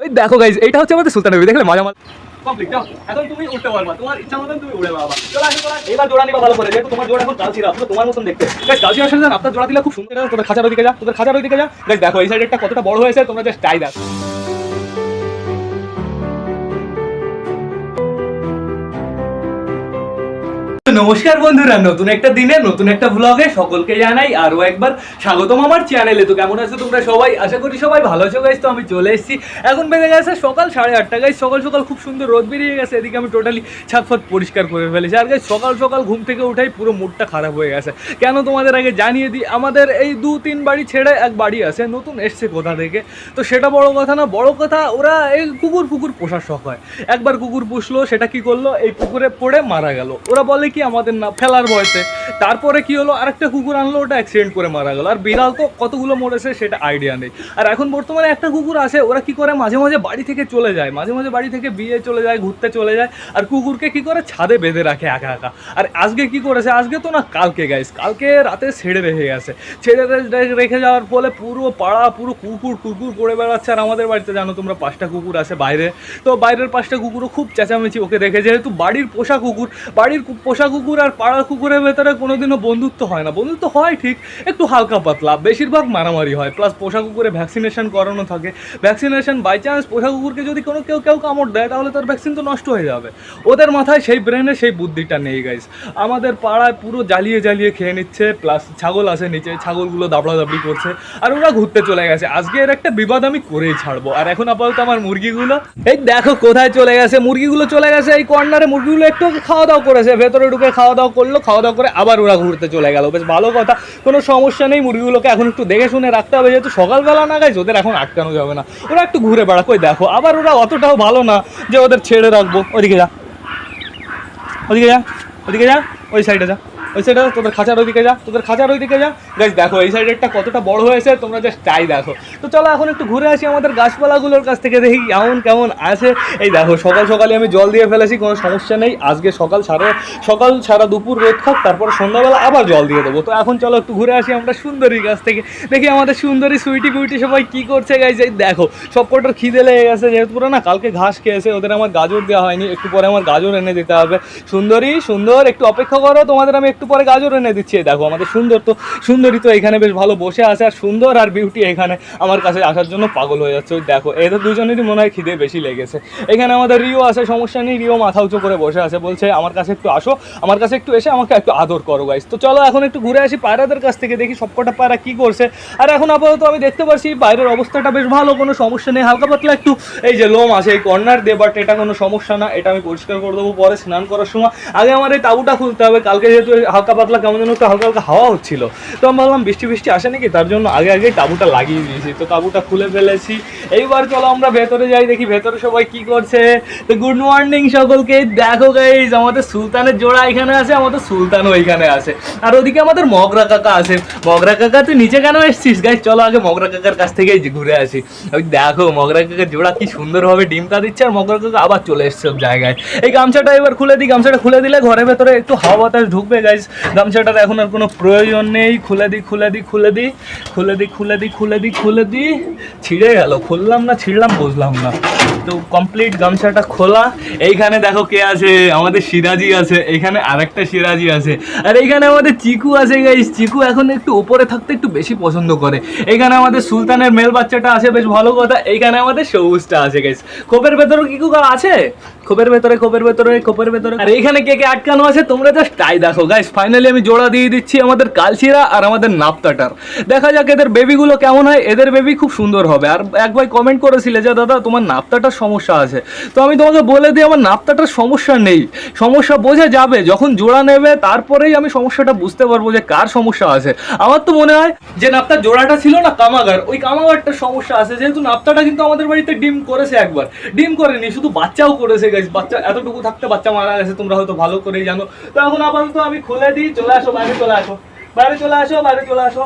ওই দেখো গাইজ এটা হচ্ছে আমাদের সুলতান দেখলে মজা কমপ্লিট এখন তুমি উঠতে পারবা, তোমার ইচ্ছা মতন তুমি উড়ে বাবা। এবার জোড়া নিবা ভালো করে তোমার জোড়া তোমার আসলে আপনার জোড়া দিলে খুব সুন্দর তোদের খাঁচার যা, তোদের খাঁচার ওদিকে যা। দেখো, এই সাইডেরটা কতটা বড় হয়েছে, তোমরা জাস্ট চাই দেখো। নমস্কার বন্ধুরা, নতুন একটা দিনে, নতুন একটা ব্লগে সকলকে জানাই আরও একবার স্বাগতম আমার চ্যানেলে তো কেমন আছো তোমরা সবাই? আশা করি সবাই ভালো আছো গাইজ তো আমি চলে এসেছি। এখন বেজে গেছে সকাল সাড়ে আটটা গাইজ সকাল সকাল খুব সুন্দর রোদ বেরিয়ে গেছে, এদিকে আমি টোটালি ছাদ ফাত পরিষ্কার করে ফেলেছি। আর গাইজ সকাল সকাল ঘুম থেকে উঠাই পুরো মুডটা খারাপ হয়ে গেছে। কেন তোমাদের আগে জানিয়ে দিই, আমাদের এই দু তিন বাড়ি ছেড়ে এক বাড়ি আছে, নতুন এসছে কোথা থেকে? তো সেটা বড় কথা না, বড় কথা ওরা এই কুকুর ফুকুর পোষার শখ হয়। একবার কুকুর পুষলো, সেটা কি করল? এই পুকুরে পড়ে মারা গেল। ওরা বলে কি আমাদের না ফেলার ভয়তে তারপরে কি হলো? আরেকটা কুকুর আনলো, ওটা অ্যাক্সিডেন্ট করে মারা গেল। আর বিড়াল তো কতগুলো মরেছে সেটা আইডিয়া নেই। আর এখন বর্তমানে একটা কুকুর আছে ওরা কি করে? মাঝে মাঝে বাড়ি থেকে চলে যায়। মাঝে মাঝে বাড়ি থেকে বিয়ে চলে যায়, ঘুরতে চলে যায়। আর কুকুরকে কি করে? ছাদে বেঁধে রাখে একা একা। আর আজকে কি করেছে? আজকে তো না কালকে গাইস কালকে রাতে ছেড়ে রেখে গেছে। ছেড়ে রেখে যাওয়ার ফলে পুরো পাড়া, পুরো কুকুর, টুকুর করে বেড়াচ্ছে। আর আমাদের বাড়িতে জানো তোমরা, পাঁচটা কুকুর আছে বাইরে। তো বাইরের পাঁচটা কুকুরও খুব চেঁচামেচি ওকে দেখে। যেহেতু বাড়ির পোষা কুকুর, বাড়ির কু- পোষা কুকুর আর পাড়ার কুকুরের ভেতরে কোনোদিনও বন্ধুত্ব হয় না। বন্ধুত্ব হয় ঠিক, একটু হালকা পাতলা, বেশিরভাগ মারামারি হয়। প্লাস পোষা কুকুরে ভ্যাকসিনেশন করানো থাকে। ভ্যাকসিনেশন বাই চান্স পোষা কুকুরকে যদি কোনো কেউ কেউ কামড় দেয়, তাহলে তার ভ্যাকসিন তো নষ্ট হয়ে যাবে। ওদের মাথায় সেই ব্রেনে সেই বুদ্ধিটা নেই গাইস আমাদের পাড়ায় পুরো জ্বালিয়ে জ্বালিয়ে খেয়ে নিচ্ছে প্লাস ছাগল আছে নিচে, ছাগলগুলো দাবড়া দাবড়ি করছে, আর ওরা ঘুরতে চলে গেছে। আজকে এর একটা বিবাদ আমি করেই ছাড়বো। আর এখন আপাতত আমার মুরগিগুলো, এই দেখো কোথায় চলে গেছে। মুরগিগুলো চলে গেছে এই কর্নারে মুরগিগুলো একটু খাওয়া দাওয়া করেছে, ভেতরে ঢুকে খাওয়া দাওয়া করল, খাওয়া দাওয়া করে আবার ওরা ঘুরতে চলে গেল। বেশ ভালো কথা, কোনো সমস্যা নেই, মুরগিগুলোকে এখন একটু দেখে শুনে রাখতে হবে, যেহেতু সকালবেলা না গাইছে ওদের এখন আটকানো যাবে না। ওরা একটু ঘুরে বেড়া কই দেখো, আবার ওরা অতটাও ভালো না যে ওদের ছেড়ে রাখব। ওদিকে যা ওদিকে যা ওদিকে যা, ওই সাইডে যা। ওই সাইডে তোদের খাঁচার ওইদিকে যা, তোদের খাঁচার ওইদিকে যা। গাছ দেখো, এই সাইডেরটা কতটা বড় হয়েছে, তোমরা জাস্ট চাই দেখো। তো চলো, এখন একটু ঘুরে আসি আমাদের গাছপালাগুলোর কাছ থেকে, দেখি কেমন কেমন আছে। এই দেখো, সকাল সকালে আমি জল দিয়ে ফেলেছি, কোনো সমস্যা নেই। আজকে সকাল সারা সকাল সারা দুপুর রোদ খাক, তারপর সন্ধ্যাবেলা আবার জল দিয়ে দেবো। তো এখন চলো, একটু ঘুরে আসি আমরা সুন্দরী গাছ থেকে। দেখি আমাদের সুন্দরী, সুইটি বুইটি সবাই কী করছে গাইজ এই দেখো, সব কটার খিদে লেগে গেছে, যেহেতু না কালকে ঘাস খেয়েছে, ওদের আমার গাজর দেওয়া হয়নি, একটু পরে আমার গাজর এনে দিতে হবে। সুন্দরী, সুন্দর, একটু অপেক্ষা করো, তোমাদের আমি একটু পরে গাজর এনে দিচ্ছি। দেখো, আমাদের সুন্দর তো সুন্দরী তো এখানে বেশ ভালো বসে আছে আর সুন্দর আর বিউটি এখানে আমার কাছে আসার জন্য পাগল হয়ে যাচ্ছে। ওই দেখো, এদের দুজনেরই মনে হয় খিদে বেশি লেগেছে। এখানে আমাদের রিও আছে, সমস্যা নেই, রিও মাথা উঁচু করে বসে আছে, বলছে, আমার কাছে একটু আসো, আমার কাছে একটু এসে আমাকে একটু আদর করো গাইস তো চলো এখন একটু ঘুরে আসি পায়রাদের কাছ থেকে, দেখি সবকটা পায়রা কি করছে। আর এখন আপাতত আমি দেখতে পাচ্ছি বাইরের অবস্থাটা বেশ ভালো, কোনো সমস্যা নেই, হালকা পাতলা একটু এই যে লোম আছে, এই কর্নার দিয়ে বাট এটা কোনো সমস্যা না, এটা আমি পরিষ্কার করে দেবো পরে স্নান করার সময়। আগে আমার এই তাবুটা খুলতে হবে, কালকে যেহেতু হালকা পাতলা কেমন যেন একটু হালকা হালকা হাওয়া হচ্ছিল। তো আমি ভাবলাম বৃষ্টি বৃষ্টি আসে নাকি? তার জন্য আগে আগে তাবুটা লাগিয়ে দিয়েছি। তো তাবুটা খুলে ফেলেছি। এইবার চলো আমরা ভেতরে যাই, দেখি ভেতরে সবাই কি করছে। তো গুড মর্নিং সকলকে। দেখো গাইজ আমাদের সুলতানের জোড়া এখানে আছে, আমাদের সুলতানও এখানে আছে। আর ওদিকে আমাদের মগরা কাকা আছে। মগরা কাকা, তুই নিচে কেন এসছিস গাইজ চলো আগে মগরা কাকার কাছ থেকে ঘুরে আসি। ওই দেখো, মগরা কাকার জোড়া কি সুন্দরভাবে ডিমটা দিচ্ছে আর মগরা কাকা আবার চলে এসছে সব জায়গায়। এই গামছাটা এবার খুলে দিই। গামছাটা খুলে দিলে ঘরের ভেতরে একটু হাওয়া বাতাস ঢুকবে গাইজ গামছাটার এখন আর কোনো প্রয়োজন নেই। খুলে দিই খুলে দিই খুলে দিই খুলে দিই খুলে দিই খুলে দিই খুলে দিই ছিঁড়ে গেল। খুললাম না, ছিঁড়লাম, বুঝলাম না। তো কমপ্লিট গামছাটা খোলা। এইখানে দেখো কে আছে? আমাদের সিরাজি আছে। এখানে আরেকটা সিরাজি আছে। আর এইখানে আমাদের চিকু আছে গাইস চিকু এখন একটু উপরে থাকতে একটু বেশি পছন্দ করে। এখানে আমাদের সুলতানের মেল বাচ্চাটা আছে, বেশ ভালো কথা। এইখানে আমাদের সবুজটা আছে গাইস খোপের ভেতরে কুকা আছে? খোপের ভেতরে খোপের ভেতরে খোপের ভেতরে। আর এইখানে কে কে আটকানো আছে, তোমরা জাস্ট তাই দেখো গাইস ফাইনালি আমি জোড়া দিয়ে দিচ্ছি আমাদের কালচিরা আর আমাদের নাপতাটার। দেখা যাক এদের বেবিগুলো কেমন হয়। এদের বেবি খুব সুন্দর হবে। আর এক ভাই কমেন্ট করেছিলে যে, দাদা, তোমার নাপতাটার সমস্যা আছে। তো আমি তোমাকে বলে দিই, আমার নাপতাটার সমস্যা নেই। সমস্যা বোঝা যাবে, যখন জোড়া নেবে, তারপরেই আমি সমস্যাটা বুঝতে পারব যে কার সমস্যা আছে। আমার তো মনে হয় যে নাপতার জোড়াটা ছিল না কামাগার, ওই কামাগারটার সমস্যা আছে। যেহেতু নাপতাটা কিন্তু আমাদের বাড়িতে ডিম করেছে একবার। ডিম করেনি, শুধু বাচ্চাও করেছে গাইস বাচ্চা এতটুকু থাকতে বাচ্চা মারা গেছে, তোমরা হয়তো ভালো করেই জানো। তো এখন আপাতত আমি খুলে দিই, চলে আসো, বাইরে চলে আসো। বাইরে চলে আসো, বাইরে চলে আসো।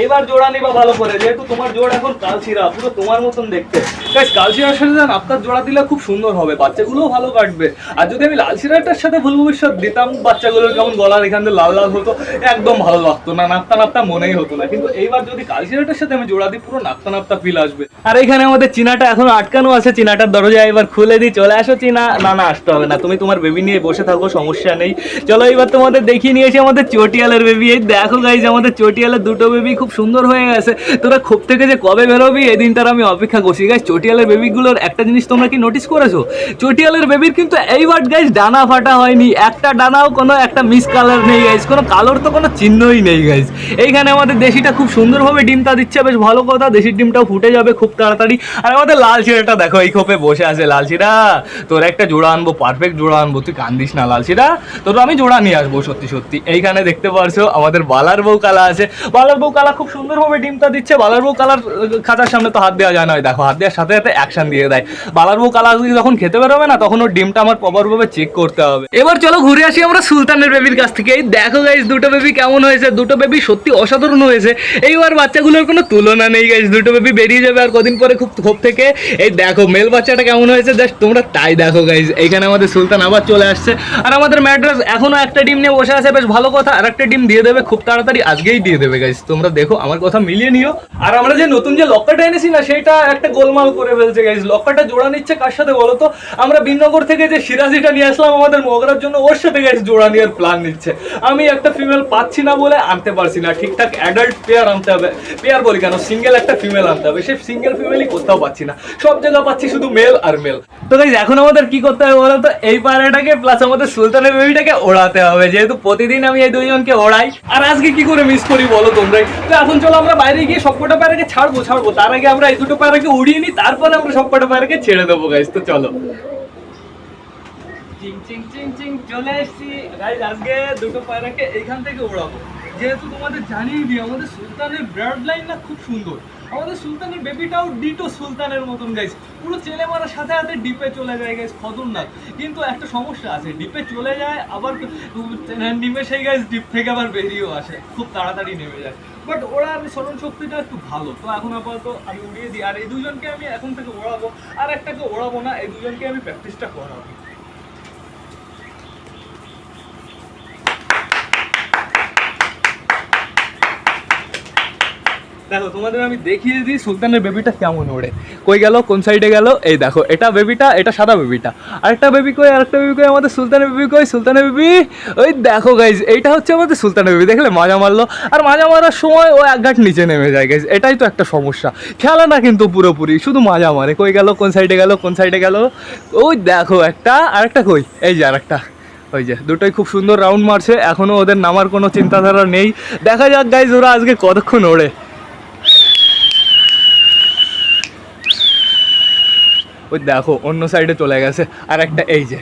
এইবার জোড়া নিবা ভালো করে, যেহেতু তোমার জোড়া এখন কালচিরা পুরো তোমার মতন দেখতে। গাইস কালচিরার সাথে না আপনার জোড়া দিলে খুব সুন্দর হবে, বাচ্চাগুলোও ভালো কাটবে। আর যদি আমি লাল সিরাটার সাথে ভুল ভবিষ্যৎ দিতাম, বাচ্চাগুলোর কেমন গলার এখান থেকে লাল লাল হতো, একদম ভালো লাগতো না, নাপ্তা নাপ্তা মনেই হতো না। কিন্তু এইবার যদি কালচিরাটার সাথে আমি জোড়া দিই, পুরো নাপ্তা নাপ্তা ফিল আসবে। আর এখানে আমাদের চিনাটা এখন আটকানো আছে, চিনাটার দরজা এবার খুলে দিই। চলে আসো চিনা। না না, আসতে হবে না, তুমি তোমার বেবি নিয়ে বসে থাকো, সমস্যা নেই। চলো এবার তোমাদের দেখিয়ে নিয়েছি আমাদের চটিয়ালের বেবি এই দেখো গাইজ আমাদের চটিয়ালের দুটো বেবি খুব সুন্দর হয়ে গেছে। তোরা খোপ থেকে যে কবে বেরোবি, এই দিনটার আমি অপেক্ষা করছি। গাইজ চটিয়ালের বেবিগুলোর একটা জিনিস তোমরা কি নোটিস করেছ? চটিয়ালের বেবির কিন্তু এইবার গাইজ ডানা ফাটা হয়নি। একটা ডানাও কোনো, একটা মিস কালার নেই গাইজ কোনো কালোর তো কোনো চিহ্নই নেই গাইজ এইখানে আমাদের দেশিটা খুব সুন্দরভাবে ডিমটা দিচ্ছে, বেশ ভালো কথা। দেশির ডিমটাও ফুটে যাবে খুব তাড়াতাড়ি। আর আমাদের লাল চিরাটা দেখো, এই খোপে বসে আছে লাল চিরা তোর একটা জোড়া আনব পারফেক্ট জোড়া আনব। তুই কান্দিস না লাল চিরা তোর আমি জোড়া নিয়ে আসব, সত্যি সত্যি। এইখানে দেখতে পারছ, আমাদের বালার বউ কালা আছে। বালার বউ কালা খুব সুন্দরভাবে ডিমটা দিচ্ছে। বালার বউ কালার খাঁচার সামনে তো হাত দেওয়া যায় না দেখো, হাত দেওয়ার সাথে সাথে অ্যাকশন দিয়ে দেয়। বালার বউ কালা যদি যখন খেতে বেরোবে না, তখন ওর ডিমটা আমার প্রপারভাবে চেক করতে হবে। এবার চলো ঘুরে আসি আমরা সুলতানের বেবির কাছ থেকে। এই দেখো গাইজ দুটো বেবি কেমন হয়েছে? দুটো বেবি সত্যি অসাধারণ হয়েছে। এইবার বাচ্চাগুলোর কোনো তুলনা নেই গাইজ দুটো বেবি বেরিয়ে যাবে আর কদিন পরে খুব খোপ থেকে। এই দেখো মেল বাচ্চাটা কেমন হয়েছে? জাস্ট তোমরা তাই দেখো গাইজ এইখানে আমাদের সুলতান আবার চলে আসছে। আর আমাদের ম্যাড্রাস এখনও একটা ডিম নিয়ে বসে আছে, বেশ ভালো কথা। আর একটা ডিম দিয়ে দেবে, খুব তাড়াতাড়ি আজকেই দিয়ে দেবে গাইজ তোমরা দেখো, আমার কথা মিলিয়ে নিও। আর আমরা যে নতুন যে লক্কাটা এনেছি না সেটা একটা গোলমাল করে ফেলছে গাইজ লক্কাটা জোড়া নিচ্ছে কার সাথে বলো তো? আমরা বিনগর থেকে যে সিরাজিটা নিয়ে আসলাম আমাদের মগরার জন্য, ওর সাথে গাইজ জোড়া নেওয়ার প্ল্যান নিচ্ছে। আমি একটা ফিমেল পাচ্ছি না বলে আনতে পারছি না। ঠিকঠাক অ্যাডাল্ট পেয়ার আনতে হবে। পেয়ার বলি কেন? সিঙ্গেল একটা ফিমেল আনতে হবে। সে সিঙ্গেল ফিমেলই কোথাও পাচ্ছি না। সব জায়গা পাচ্ছি শুধু মেল আর মেল তো গাইজ এখন আমাদের কি করতে হবে বলো তো? এই পায়রাটাকে প্লাস আমাদের সুলতানের বেবিটাকে ওড়াতে হবে। যেহেতু প্রতিদিন আমি এই দুইজনকে ওড়াই। আর আজকে কি করে মিস করি বলো তোমরাই? তো এখন চলো আমরা বাইরে গিয়ে সবকটা পায়রাকে ছাড়বো ছাড়বো। তার আগে আমরা এই দুটো পায়রাকে উড়িয়ে নিই, তারপরে আমরা সবকটা পায়রাকে ছেড়ে দেবো গাইজ তো চলো। চিং চিং চিং চিং, চলে দুটো থেকে যেহেতু তোমাদের আমাদের সুলতানের খুব সুন্দর। আমাদের সুলতানের সুলতানের মতন পুরো সাথে সাথে ডিপে চলে যায় কিন্তু একটা সমস্যা আছে ডিপে চলে যায়, আবার নেমে সেই গাইজ ডিপ থেকে আবার বেরিয়েও আসে, খুব তাড়াতাড়ি নেমে যায়। বাট আমি স্মরণ শক্তিটা একটু ভালো। তো এখন আপাতত আমি উড়িয়ে দিই। আর এই দুজনকে আমি এখন থেকে ওড়াবো। আর একটাকে ওড়াবো না, এই দুজনকে আমি প্র্যাকটিসটা করাবো। দেখো, তোমাদের আমি দেখিয়ে দিই সুলতানের বেবিটা কেমন ওড়ে। কই গেল? কোন সাইডে গেল? এই দেখো, এটা বেবিটা এটা সাদা বেবিটা আরেকটা বেবি কই, আরেকটা বেবি কই, আমাদের সুলতানের বেবি কই, সুলতানের বেবি ওই দেখো গাইজ এইটা হচ্ছে আমাদের সুলতানের বেবি দেখলে মাজা মারলো। আর মাজা মারার সময় ও এক ঘাট নিচে নেমে যায় গাইজ এটাই তো একটা সমস্যা। খেলা না কিন্তু পুরোপুরি, শুধু মাজা মারে। কই গেল? কোন সাইডে গেল? কোন সাইডে গেল? ওই দেখো একটা, আরেকটা কই? এই যে আরেকটা। ওই যে, দুটোই খুব সুন্দর রাউন্ড মারছে। এখনও ওদের নামার কোনো চিন্তাধারা নেই। দেখা যাক গাইজ ওরা আজকে কতক্ষণ ওড়ে। ওই দেখো অন্য সাইডে চলে গেছে। আর একটা এই যে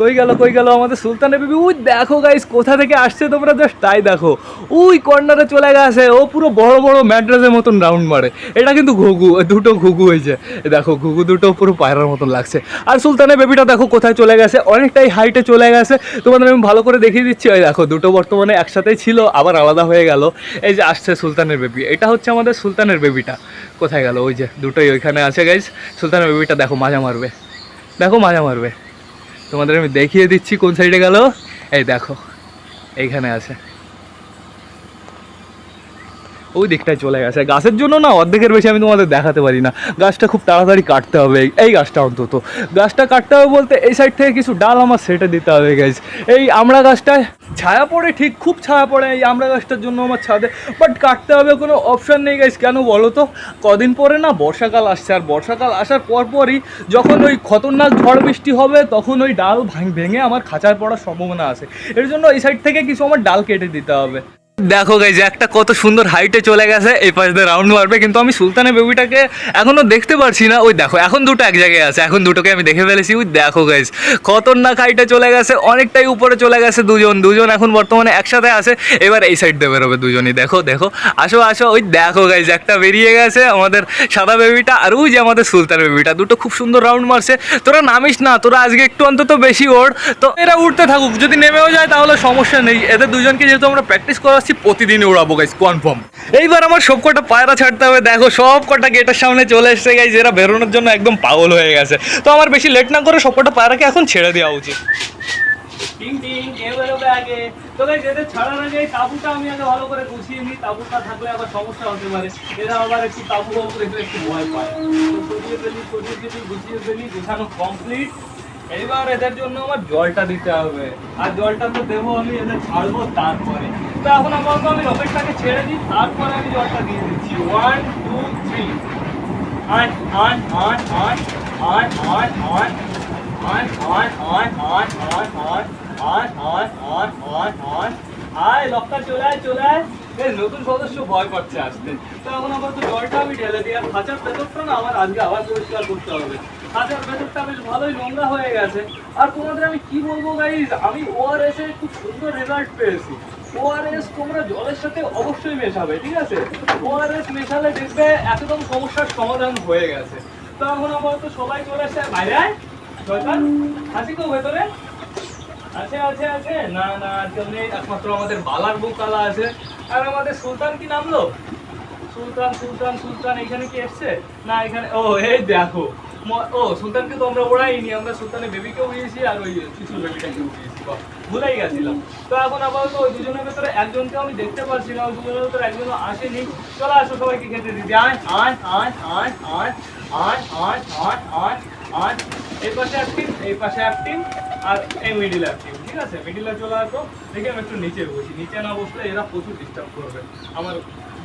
কই গেল কই গেল আমাদের সুলতানের বেবি? উই দেখো গাইস কোথা থেকে আসছে তোমরা জাস্ট তাই দেখো। ওই কর্নারে চলে গেছে, ও পুরো বড় বড় ম্যাড্রাসের মতন রাউন্ড মারে। এটা কিন্তু ঘুঘু, দুটো ঘুঘু হয়েছে। দেখো, ঘুঘু দুটো পুরো পায়রার মতন লাগছে। আর সুলতানের বেবিটা দেখো কোথায় চলে গেছে, অনেকটাই হাইটে চলে গেছে। তোমাদের আমি ভালো করে দেখিয়ে দিচ্ছি ওই দেখো, দুটো বর্তমানে একসাথেই ছিল, আবার আলাদা হয়ে গেল। এই যে আসছে সুলতানের বেবি, এটা হচ্ছে আমাদের সুলতানের বেবিটা। কোথায় গেল? ওই যে দুটোই ওইখানে আছে গাইস সুলতানের বেবিটা দেখো, মাজা মারবে। দেখো, মাজা মারবে। তোমাদের আমি দেখিয়ে দিচ্ছি কোন সাইডে গেল? এই দেখো এইখানে আছে। ওই দিকটায় চলে গেছে। গাছের জন্য না অর্ধেকের বেশি আমি তোমাদের দেখাতে পারি না। গাছটা খুব তাড়াতাড়ি কাটতে হবে। এই- গাছটা অন্তত। গাছটা কাটতে হবে বলতে এই সাইড থেকে কিছু ডাল আমার সেটে দিতে হবে গাইজ এই আমরা গাছটায় ছায়া পড়ে, ঠিক খুব ছায়া পড়ে এই আমরা গাছটার জন্য আমার ছাদে। বাট কাটতে হবে কোনো অপশান নেই গাইজ কেন বলো তো? কদিন পরে না বর্ষাকাল আসছে। আর বর্ষাকাল আসার পরপরই যখন ওই খতরনাক ঝড় বৃষ্টি হবে, তখন ওই ডাল ভাঙ- ভেঙে আমার খাঁচার পড়ার সম্ভাবনা আছে। এর জন্য এই সাইড থেকে কিছু আমার ডাল কেটে দিতে হবে। দেখো গাইজ একটা কত সুন্দর হাইটে চলে গেছে, এই পাশ দিয়ে রাউন্ড মারবে, কিন্তু আমি সুলতানের বেবিটাকে এখনও দেখতে পারছি না। ওই দেখো, এখন দুটো এক জায়গায় আছে, এখন দুটোকে আমি দেখে ফেলেছি। ওই দেখো গাইজ খতরনাক হাইটে চলে গেছে, অনেকটাই উপরে চলে গেছে দুজন। দুজন এখন বর্তমানে একসাথে আছে, এবার এই সাইড দিয়ে বেরোবে দুজনই। দেখো দেখো, আসো আসো, ওই দেখো গাইজ একটা বেরিয়ে গেছে আমাদের সাদা বেবিটা, আর ওই যে আমাদের সুলতান বেবিটা, দুটো খুব সুন্দর রাউন্ড মারছে। তোরা নামিস না, তোরা আজকে একটু অন্তত বেশি ওড়। তো এরা উঠতে থাকুক, যদি নেমেও যায় তাহলে সমস্যা নেই। এদের দুজনকে যেহেতু আমরা প্র্যাকটিস করাচ্ছি পারছি প্রতিদিনই উড়াবো গাইস কনফার্ম এইবার আমার সব কটা পায়রা ছাড়তে হবে। দেখো সব কটা গেটের সামনে চলে এসছে গাইস এরা বেরোনোর জন্য একদম পাগল হয়ে গেছে। তো আমার বেশি লেট না করে সব কটা পায়রাকে এখন ছেড়ে দেওয়া উচিত। এইবার এদের জন্য আমার জলটা দিতে হবে। আর জলটা তো দেবো আমি, এদের ছাড়বো তারপরে। তো এখন আপাতত আমি রকেটটাকে ছেড়ে দিই তারপরে আমি জলটা দিয়ে দিচ্ছি ওয়ান টু থ্রি আট আট আট আট আয় চলে আয় চলে নতুন সদস্য ভয় করছে আসতে তো এখন আবার তো জলটা আমি ঢেলে দিই আর খাঁচার ভেতরটা না আমার আজকে আবার পরিষ্কার করতে হবে খাঁচার ভেতরটা বেশ ভালোই নোংরা হয়ে গেছে আর তোমাদের আমি কি বলব গাইজ আমি ওআরএস খুব সুন্দর রেজাল্ট পেয়েছি ওআরএস তোমরা জলের সাথে অবশ্যই মেশাবে ঠিক আছে? ওআরএস মেশালে দেখবে একদম সমস্যার সমাধান হয়ে গেছে। তো এখন আপাতত সবাই চলে এসে বাইরে শয়তান। আছি তো ভেতরে? আছে আছে আছে। না না আর কেউ নেই। একমাত্র আমাদের বালার বউ কালা আছে। আর আমাদের সুলতান কি নামলো? সুলতান সুলতান সুলতান এখানে কি এসছে? না এখানে ও এই দেখো। ও সুলতানকে তো আমরা ওড়াইনি। আমরা সুলতানের বেবিকে উড়িয়েছি আর ওই কিছু বেবিটাকে উড়িয়েছি বাহ, ভুলেই গেছিলাম। তো এখন আপাতত ওই দুজনের ভেতরে একজনকে আমি দেখতে পাচ্ছি না, ওই দুজনের ভেতরে একজনও আসেনি। চলে আসো সবাইকে খেতে দিদি। আয় আয় আয় আয় আয় আয় আয় আয় আয় আয়। এই পাশে টিম এই পাশে এক টিম আর এই মিডিল টিম ঠিক আছে? মিডিলে চলে আসো। দেখে আমি একটু নিচে বসি। নিচে না বসলে এরা প্রচুর ডিস্টার্ব করবে। আমার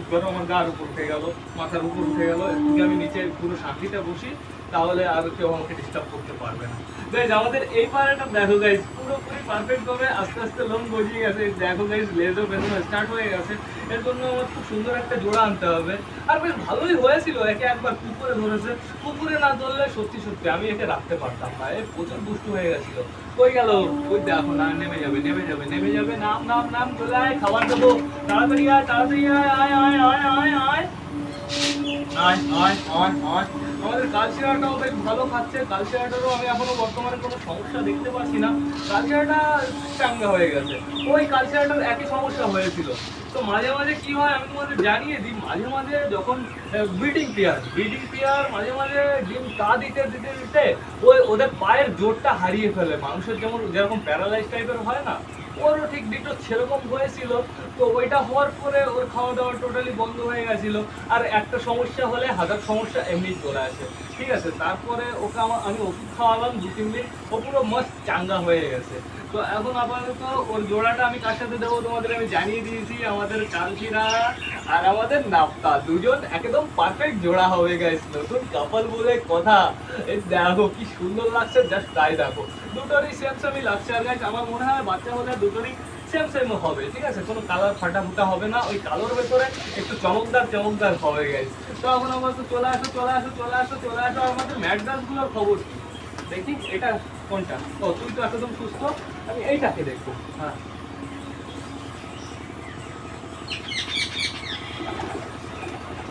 ধরো আমার গার উপর উঠে গেল, মাথার উপর উঠে গেল। আমি নিচে পুরো শান্তিতে বসি। তাহলে আর কেউ আমাকে ডিস্টার্ব করতে পারবে না। গাইজ আমাদের এই পাড়াটা দেখো গাইজ পুরোপুরি পারফেক্ট ভাবে আস্তে আস্তে লোন গজিয়ে গেছে। দেখো গাইজ লেজও বেরোনো স্টার্ট হয়ে গেছে। এর জন্য আমার খুব সুন্দর একটা জোড়া আনতে হবে। আর বেশ ভালোই হয়েছিল, একে একবার কুকুরে ধরেছে। পুকুরে না ধরলে সত্যি সত্যি আমি একে রাখতে পারতাম না। এ প্রচুর দুষ্টু হয়ে গেছিল। কই গেল? ওই দেখো না, নেমে যাবে নেমে যাবে নেমে যাবে। নাম নাম নাম চলে আয়, খাবার দেবো। তাড়াতাড়ি আয় তাড়াতাড়ি আয় আয় আয় আয় আয় আয়। আয় আয় আয় আয়। আমাদের কালচিরাটাও বেশ ভালো খাচ্ছে। কালচিরাটারও আমি এখনও বর্তমানে কোনো সমস্যা দেখতে পাচ্ছি না। কালচিরাটা চাঙ্গা হয়ে গেছে। ওই কালচিরাটার একই সমস্যা হয়েছিল। তো মাঝে মাঝে কি হয়, আমি তোমাদের জানিয়ে দিই, মাঝে মাঝে যখন ব্রিডিং পেয়ার ব্রিডিং পেয়ার মাঝে মাঝে ডিম তা দিতে দিতে দিতে ওই ওদের পায়ের জোরটা হারিয়ে ফেলে। মানুষের যেমন, যেরকম প্যারালাইজ টাইপের হয় না ওরও ঠিক দিকটা সেরকম হয়েছিল, তো ওইটা হওয়ার পরে ওর খাওয়া দাওয়া টোটালি বন্ধ হয়ে গেছিল। আর একটা সমস্যা হলে হাজার সমস্যা এমনি চলে আসে। ঠিক আছে, তারপরে ওকে আমার আমি ওষুধ খাওয়ালাম দু তিন দিন, ও পুরো মস্ত চাঙ্গা হয়ে গেছে। তো এখন আপাতত ওর জোড়াটা আমি কার সাথে দেবো তোমাদের আমি জানিয়ে দিয়েছি, আমাদের কালচিরা আর আমাদের নাপ্তা দুজন একদম পারফেক্ট জোড়া হবে গাইস নতুন কাপল বলে কথা। দেখো, কি সুন্দর লাগছে জাস্ট তাই দেখো। দুটোরই সেম সেমই লাগছে আর গাইস আমার মনে হয় বাচ্চা হলে দুটোরই সেম সেম হবে, ঠিক আছে? কোনো কালার ফাটা ফুটা হবে না, ওই কালোর ভেতরে একটু চমকদার চমকদার হবে গাইস তো এখন আমার তো চলে আসো চলে আসো চলে আসো চলে আসো। আমাদের ম্যাড্রাসগুলোর খবর দেখি, এটা কোনটা? ও, তুই তো একদম সুস্থ। আমি এইটাকে দেখব হ্যাঁ।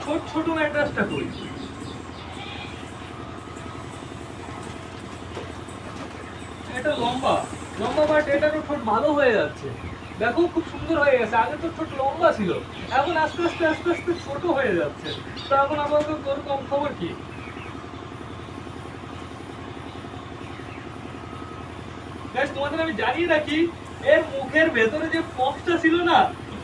ছোট ছোট ম্যাট্রাসটা কই এটা লম্বা। লম্বা বাট এটারও ঠোঁট ভালো হয়ে যাচ্ছে। দেখো খুব সুন্দর হয়ে গেছে। আগে তো ঠোঁট লম্বা ছিল। এখন আস্তে আস্তে আস্তে আস্তে ছোট হয়ে যাচ্ছে। তো এখন আপাতত তোর কম খবর কি? তোমাদের আমি জানিয়ে রাখি, এর মুখের ভেতরে যে পক্সটা ছিল না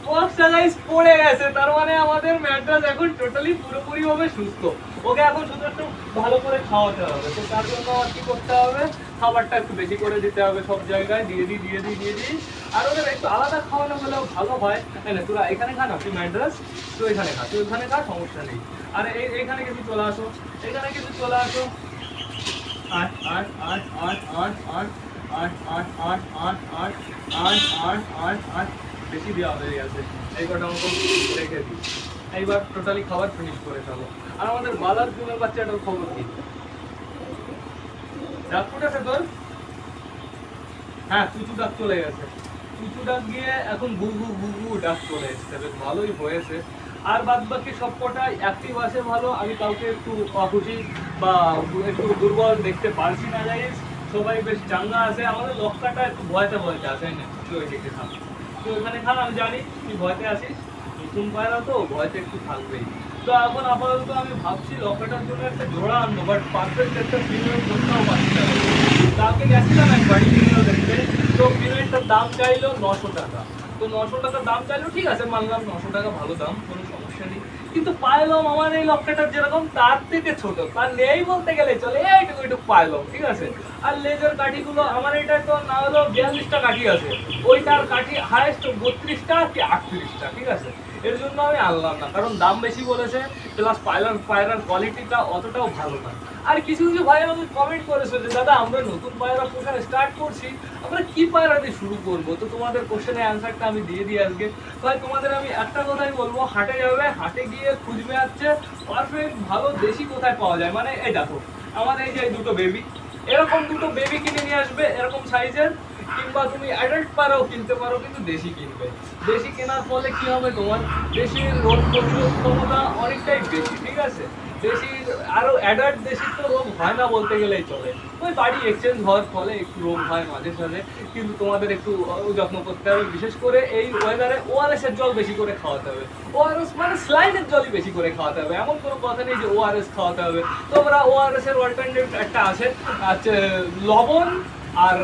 পক্সটা গাইস পড়ে গেছে। তার মানে আমাদের ম্যাট্রাস এখন টোটালি পুরোপুরি ভাবে সুস্থ। ওকে এখন শুধু একটু ভালো করে খাওয়াতে হবে। তো তার জন্য আর কি করতে হবে? খাবারটা একটু বেশি করে দিতে হবে সব জায়গায়। দিয়ে দিই দিয়ে দিই দিয়ে দিই। আর ওদের একটু আলাদা খাওয়ানো হলেও ভালো হয়। না? তোরা এখানে খা না, তুই ম্যাট্রাস, তুই এখানে খা, তুই ওখানে খা, সমস্যা নেই। আর এই এইখানে কিছু চলে আসো। এখানে কিছু চলে আসো। আট আট আট আট আট আট। আট আট আট আট আট আট আট আট আট। বেশি দেওয়া হয়ে গেছে। এইবার টোটালি খাবার ফিনিশ করে ফেলো। আর আমাদের বালার জুমের বাচ্চাটার খবর কি? হ্যাঁ চুচু ডাক চলে গেছে। চুচু ডাক এখন ডাক চলে বেশ ভালোই হয়েছে। আর বাদ বাকি সব কটাই অ্যাক্টিভ আছে ভালো। আমি কাউকে একটু অখুশি বা একটু দুর্বল দেখতে পারছি না যাই সবাই বেশ চাঙ্গা আছে, আমাদের লক্কাটা একটু ভয়তে ভয়তে আছে না? তুই ওই দিকে তুই ওখানে খান, আমি জানি তুই ভয়তে আসিস নতুন পায়রা তো, ভয়তে একটু থাকবেই। তো এখন আপাতত আমি ভাবছি লকেটার জন্য একটা জোড়া আনব বাট পারফেক্ট একটা ফিমেল কোথাও পাচ্ছি না। তাকে গেছিলাম এক বাড়ি ফিমেল দেখতে, তো ফিমেলটার দাম চাইলো নশো টাকা। তো নশো টাকা দাম চাইলো, ঠিক আছে, মানলাম নশো টাকা ভালো দাম, কোনো সমস্যা নেই। কিন্তু পাইলাম আমার এই লক্ষ্যটা যেরকম তার থেকে ছোট। তার নেই বলতে গেলে চলে, এইটুকু একটু পাইলাম, ঠিক আছে? আর লেজার কাঠিগুলো, আমার এটা তো না হলো বিয়াল্লিশটা কাঠি আছে। ওইটার কাঠি হায়েস্ট বত্রিশটা কি আটত্রিশটা, ঠিক আছে? এর জন্য আমি আনলাম না, কারণ দাম বেশি বলেছে প্লাস পায়রার পায়রার কোয়ালিটিটা অতটাও ভালো না। আর কিছু কিছু ভাই আমাদের কমেন্ট করেছে যে দাদা, আমরা নতুন পায়রা পোশাক স্টার্ট করছি, আমরা কি পায়রা দিয়ে শুরু করব? তো তোমাদের কোশ্চেনের অ্যান্সারটা আমি দিয়ে দিই আজকে। ভাই তোমাদের আমি একটা কথাই বলব, হাটে যাবে, হাটে গিয়ে খুঁজবে আসছে পারফেক্ট ভালো দেশি কোথায় পাওয়া যায়? মানে এই দেখো, আমাদের এই যে দুটো বেবি এরকম দুটো বেবি কিনে নিয়ে আসবে, এরকম সাইজের কিংবা তুমি অ্যাডাল্ট পারো, কিনতে পারো, কিন্তু দেশি কিনবে। দেশি কেনার ফলে কি হবে তোমার? দেশির রোগ প্রতিরোধ ক্ষমতা অনেকটাই বেশি, ঠিক আছে? দেশির আরও অ্যাডাল্ট দেশির তো রোগ হয় না বলতে গেলেই চলে। ওই বাড়ি এক্সচেঞ্জ হওয়ার ফলে একটু রোগ হয় মাঝে সাঝে, কিন্তু তোমাদের একটু যত্ন করতে হবে। বিশেষ করে এই ওয়েদারে ওআরএস এর জল বেশি করে খাওয়াতে হবে। ওআরএস মানে স্লাইনের জলই বেশি করে খাওয়াতে হবে। এমন কোনো কথা নেই যে ওআরএস খাওয়াতে হবে। তোমরা ওআরএস এর অল্টারনেটিভ একটা আছে আছে লবণ আর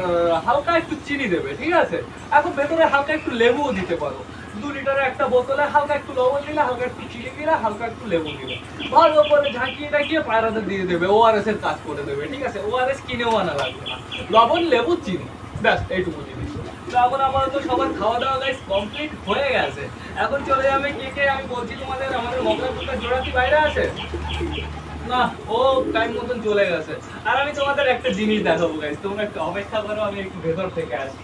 হালকা একটু চিনি দেবে, ঠিক আছে? এখন ভেতরে হালকা একটু লেবুও দিতে পারো। দু লিটারের একটা বোতলে হালকা একটু লবণ দিলে, হালকা একটু চিনি দিলে, হালকা একটু লেবু দিলে। ভালো করে ঝাঁকিয়ে টাকিয়ে পায়রাতে দিয়ে দেবে ওআরএস এর কাজ করে দেবে, ঠিক আছে? ওআরএস কিনেও আনা লাগবে না। লবণ, লেবু, চিনি, ব্যাস, এইটুকু জিনিস। এখন আপাতত সবার খাওয়া দাওয়া গাইস কমপ্লিট হয়ে গেছে। এখন চলে যাবে কে কে? আমি বলছি তোমাদের, আমাদের মকরাপুরটা জোড়া কি বাইরে আছে? না, ও টাইম মতন চলে গেছে। আর আমি তোমাদের একটা জিনিস দেখাবো গাইস তোমরা একটু অপেক্ষা করো, আমি একটু ভেতর থেকে আসি।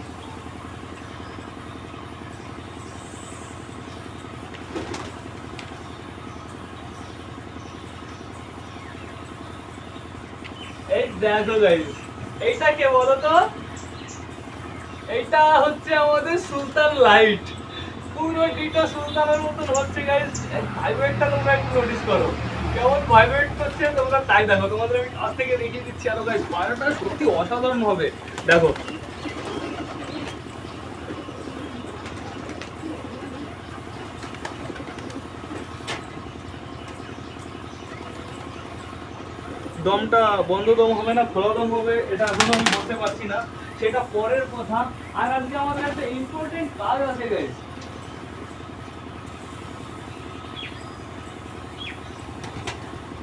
এই দেখো গাইস এইটা কে বলো তো এইটা হচ্ছে আমাদের সুলতান লাইট। পুরো ডিটো সুলতানের মতন হচ্ছে গাইস ভাইব্রেটটা তোমরা একটু নোটিস করো। অসাধারণ হবে। দেখো। দমটা বন্ধ দম হবে না খোলা দম হবে, এটা এখনও আমি বলতে পারছি না। সেটা পরের কথা। আর আজকে আমাদের একটা ইম্পর্টেন্ট কাজ আছে গাইস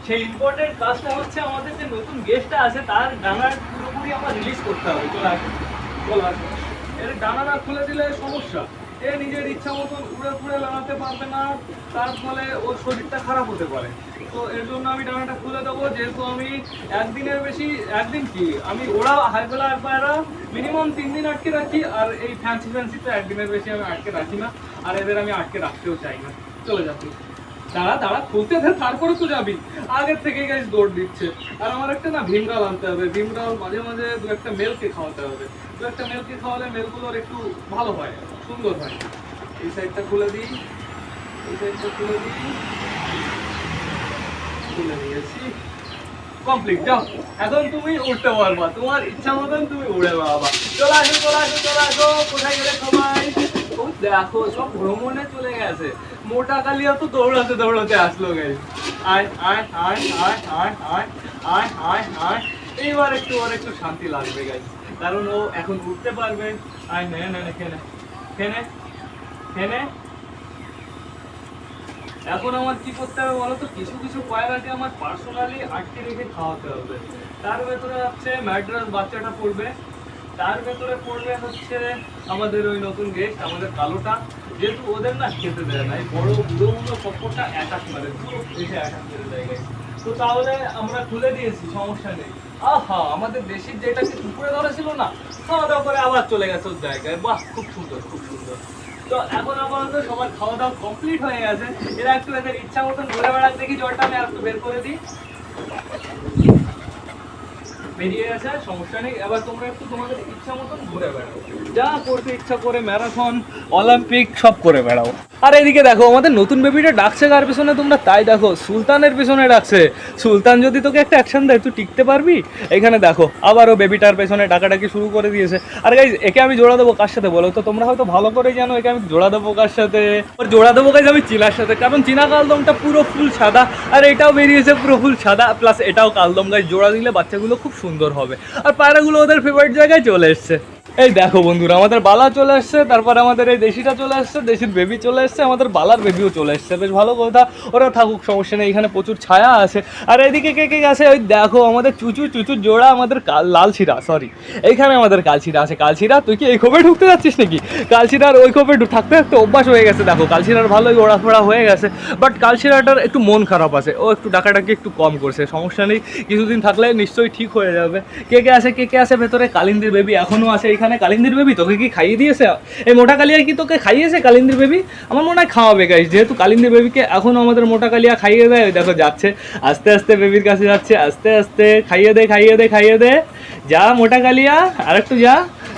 সেই ইম্পর্টেন্ট কাজটা হচ্ছে আমাদের যে নতুন গেস্টটা আছে, তার ডানার পুরোপুরি আমার রিলিজ করতে হবে। চলে আসুন এর ডানা না খুলে দিলে সমস্যা। এ নিজের ইচ্ছা মতন উড়ে ফুড়ে বেড়াতে পারবে না, তার ফলে ওর শরীরটা খারাপ হতে পারে। তো এর জন্য আমি ডানাটা খুলে দেবো, যেহেতু আমি একদিনের বেশি, একদিন কি? আমি ওরা হাইবেলা একবারা মিনিমাম তিন দিন আটকে রাখি, আর এই ফ্যান্সি ফ্যান্সি তো একদিনের বেশি আমি আটকে রাখি না, আর এদের আমি আটকে রাখতেও চাই না। চলে যাচ্ছি। দাঁড়া দাঁড়া, খুলতে দে, তারপরে তো যাবি। আগের থেকে গাইস দৌড় দিচ্ছে। আর আমার একটা না ভীমরাল আনতে হবে। ভীমরাল মাঝে মাঝে দু একটা মেলকে খাওয়াতে হবে। দু একটা মেলকে খাওয়ালে মেলগুলোর একটু ভালো হয়, সুন্দর হয়। এই সাইডটা খুলে দিই। এই সাইডটা খুলে দিই। খুলে দিয়েছি। কমপ্লিট যাও। এখন তুমি উঠতে পারবা। তোমার ইচ্ছা মতন তুমি উড়ে বেড়াবা চলে আসো চলে আসো চলে আসো। কোথায় গেলে সবাই? দেখো, সব ভ্রমণে চলে গেছে। মোটা কালিয়া তো দৌড়াতে দৌড়াতে আসলো গাই আয় আয় আয় আয় আয় আয় আয় আয় আয়। এইবার একটু ওর একটু শান্তি লাগবে গাই কারণ ও এখন উঠতে পারবে। আয়, নে নে খেনে খেনে খেনে এখন আমার কি করতে হবে বলো তো? কিছু কিছু পায়রাকে আমার পার্সোনালি আটকে রেখে খাওয়াতে হবে। তার ভেতরে হচ্ছে ম্যাড্রাস বাচ্চাটা পড়বে। তার ভেতরে পড়বে হচ্ছে আমাদের ওই নতুন গেস্ট আমাদের কালোটা। যেহেতু ওদের না খেতে দেয় না, এই বড় বুড়ো বুড়ো সবকটা অ্যাটাক মারে পুরো এসে অ্যাটাক করে দেয়। তো তাহলে আমরা খুলে দিয়েছি, সমস্যা নেই। আহা, আমাদের দেশির যেটাকে পুকুরে ধরেছিল না খাওয়া দাওয়া করে আবার চলে গেছে ওর জায়গায়। বাহ, খুব সুন্দর খুব সুন্দর। তো এখন আপাতত সবার খাওয়া দাওয়া কমপ্লিট হয়ে গেছে। এরা একটু এদের ইচ্ছা মতন ঘুরে বেড়াক, দেখি জলটা আমি আর একটু বের করে দিই। বেরিয়ে গেছে সমস্যা নেই। এবার তোমরা একটু তোমাদের ইচ্ছা মতন ঘুরে বেড়াও। যা করতে ইচ্ছা করে ম্যারাথন, অলিম্পিক, সব করে বেড়াও। আর এদিকে দেখো, আমাদের নতুন বেবিটা ডাকছে কার পিছনে তোমরা? তাই দেখো, সুলতানের পিছনে ডাকছে। সুলতান যদি তোকে একটা অ্যাকশন দেয়, তুই টিকতে পারবি? এখানে দেখো, আবারও বেবিটার পেছনে ডাকাডাকি শুরু করে দিয়েছে। আর গাইজ একে আমি জোড়া দেবো কার সাথে বলো তো? তোমরা হয়তো ভালো করে জানো, একে আমি জোড়া দেবো কার সাথে? ওর জোড়া দেবো গাইজ আমি চিনার সাথে। কারণ চিনা কালদমটা পুরো ফুল সাদা। আর এটাও বেরিয়েছে পুরো ফুল সাদা। প্লাস এটাও কালদম গাইজ জোড়া দিলে বাচ্চাগুলো খুব সুন্দর হবে। আর পায়রাগুলো ওদের ফেভারিট জায়গায় চলে এসছে। এই দেখো বন্ধুরা, আমাদের বালা চলে আসছে, তারপর আমাদের এই দেশিটা চলে আসছে, দেশির বেবি চলে এসছে আমাদের বালার বেবিও চলে এসছে বেশ ভালো কথা, ওরা থাকুক, সমস্যা নেই, এখানে প্রচুর ছায়া আছে। আর এদিকে কে কে আছে? ওই দেখো, আমাদের চুচু চুচুর জোড়া, আমাদের কাল লালছিরা সরি এইখানে আমাদের কালশিরা আছে। কালশিরা, তুই কি এই খোপে ঢুকতে যাচ্ছিস নাকি? কালশিরার ওই খোপে থাকতে থাকতে অভ্যাস হয়ে গেছে। দেখো, কালশিরার ভালোই ওড়াফোড়া হয়ে গেছে বাট কালশিরাটার একটু মন খারাপ আছে। ও একটু ডাকাডাকি একটু কম করছে, সমস্যা নেই। কিছুদিন থাকলে নিশ্চয়ই ঠিক হয়ে যাবে। কে কে আছে? কে কে আছে? ভেতরে কালিন্দির বেবি এখনও আছে। এখানে কালিন্দির বেবি তোকে কি খাইয়ে দিয়েছে? এই মোটা কালিয়া কি তোকে খাইয়েছে কালিন্দির বেবি আমার মনে হয় খাওয়াবে গাইস যেহেতু কালিন্দির বেবিকে এখনও আমাদের মোটা কালিয়া খাইয়ে দেয় দেখো যাচ্ছে। আস্তে আস্তে বেবির কাছে যাচ্ছে, আস্তে আস্তে খাইয়ে দে খাইয়ে দে খাইয়ে দে। যা মোটা কালিয়া, আরেকটু যা,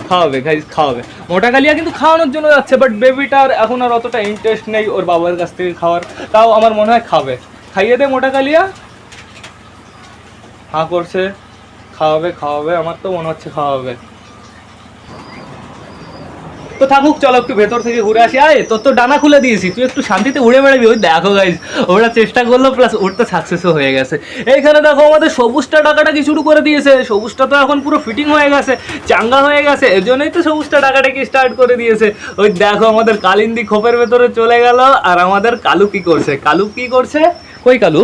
খাওয়াবে গাইস খাওয়াবে। মোটা কালিয়া কিন্তু খাওয়ানোর জন্য যাচ্ছে বাট বেবিটার এখন আর অতটা ইন্টারেস্ট নেই ওর বাবার কাছ থেকে খাওয়ার। তাও আমার মনে হয় খাবে। খাইয়ে দে, মোটা কালিয়া। হা করছে। খাওয়াবে খাওয়াবে, আমার তো মনে হচ্ছে খাওয়াবে। তো থাকুক, চলো একটু ভেতর থেকে ঘুরে আসি। আয় তোর তো ডানা খুলে দিয়েছি, তুই একটু শান্তিতে উড়ে বেড়াবি। ওই দেখো গাইজ ওরা চেষ্টা করল প্লাস উঠতে সাকসেসও হয়ে গেছে। এইখানে দেখো, আমাদের সবুজটা ডাকাটাকি শুরু করে দিয়েছে। সবুজটা তো এখন পুরো ফিটিং হয়ে গেছে, চাঙ্গা হয়ে গেছে এর জন্যই তো সবুজটা ডাকাটাকি স্টার্ট করে দিয়েছে। ওই দেখো, আমাদের কালিন্দি খোপের ভেতরে চলে গেল, আর আমাদের কালু কি করছে? কালু কি করছে? কই কালু?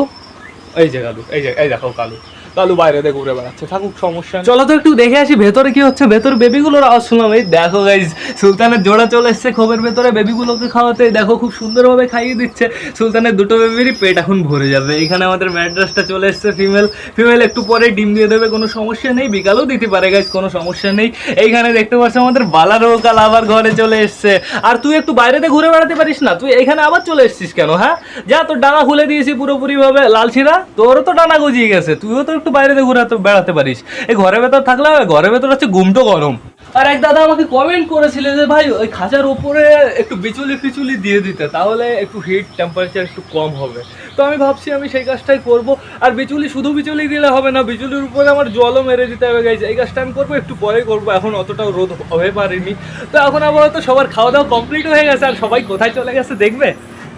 এই যে কালু, এই যে, এই দেখো কালু। কালু বাইরে দিয়ে ঘুরে বেড়াচ্ছে। থাকুক, সমস্যা। চলো তো একটু দেখে আসি, ভেতরে কি হচ্ছে? ভেতর বেবিগুলোর আওয়াজ শুনলাম এই দেখো গাইজ সুলতানের জোড়া চলে এসছে খোপের ভেতরে। বেবিগুলোকে খাওয়াতে দেখো খুব সুন্দরভাবে খাইয়ে দিচ্ছে। সুলতানের দুটো বেবিরই পেট এখন ভরে যাবে। এখানে আমাদের ম্যাড্রাসটা চলে এসছে ফিমেল ফিমেল একটু পরে ডিম দিয়ে দেবে, কোনো সমস্যা নেই। বিকালেও দিতে পারে গাইজ কোনো সমস্যা নেই। এইখানে দেখতে পাচ্ছ আমাদের বালারও কাল আবার ঘরে চলে এসছে। আর তুই একটু বাইরেতে ঘুরে বেড়াতে পারিস না? তুই এখানে আবার চলে এসছিস কেন হ্যাঁ? যা, তোর ডানা খুলে দিয়েছি পুরোপুরি ভাবে লালছিরা তোরও তো ডানা গজিয়ে গেছে। তুইও তো একটু বাইরেতে ঘুরাতে বেড়াতে পারিস এই ঘরের ভেতর থাকলে হবে ঘরের ভেতর হচ্ছে গুমটো গরম আর এক দাদা আমাকে কমেন্ট করেছিল যে ভাই ওই খাঁচার উপরে একটু বিচুলি ফিচুলি দিয়ে দিতে তাহলে একটু হিট টেম্পারেচার একটু কম হবে তো আমি ভাবছি আমি সেই কাজটাই করব আর বিচুলি শুধু বিচুলি দিলে হবে না বিচুলির উপরে আমার জলও মেরে দিতে হবে গাইছে এই কাজটা আমি করব একটু পরে করব এখন অতটাও রোদ হয়ে পারেনি তো এখন আবার আপাতত সবার খাওয়া দাওয়া কমপ্লিট হয়ে গেছে আর সবাই কোথায় চলে গেছে দেখবে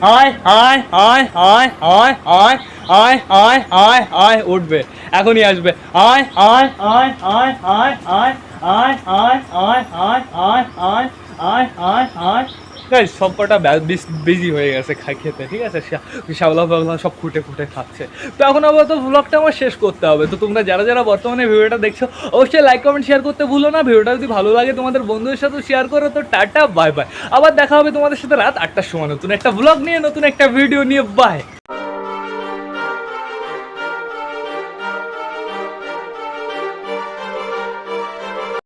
আয় আয় আয় আয় আয় আয় আয় আয় আয় উঠবে এখনই আসবে আয় আয় আয় আয় আয় আয় আয় আয় আয় আয় আয় আয় আয় আয় আয় গাইস সব কটা বিজি হয়ে গেছে খাই খেতে ঠিক আছে শ্যাওলা ফাওলা সব খুঁটে খুঁটে খাচ্ছে তো এখন আপাতত ব্লগটা আমার শেষ করতে হবে তো তোমরা যারা যারা বর্তমানে ভিডিওটা দেখছ অবশ্যই লাইক কমেন্ট শেয়ার করতে ভুলো না ভিডিওটা যদি ভালো লাগে তোমাদের বন্ধুদের সাথে শেয়ার করো তো টাটা বাই বাই আবার দেখা হবে তোমাদের সাথে রাত আটটার সময় নতুন একটা ব্লগ নিয়ে নতুন একটা ভিডিও নিয়ে বাই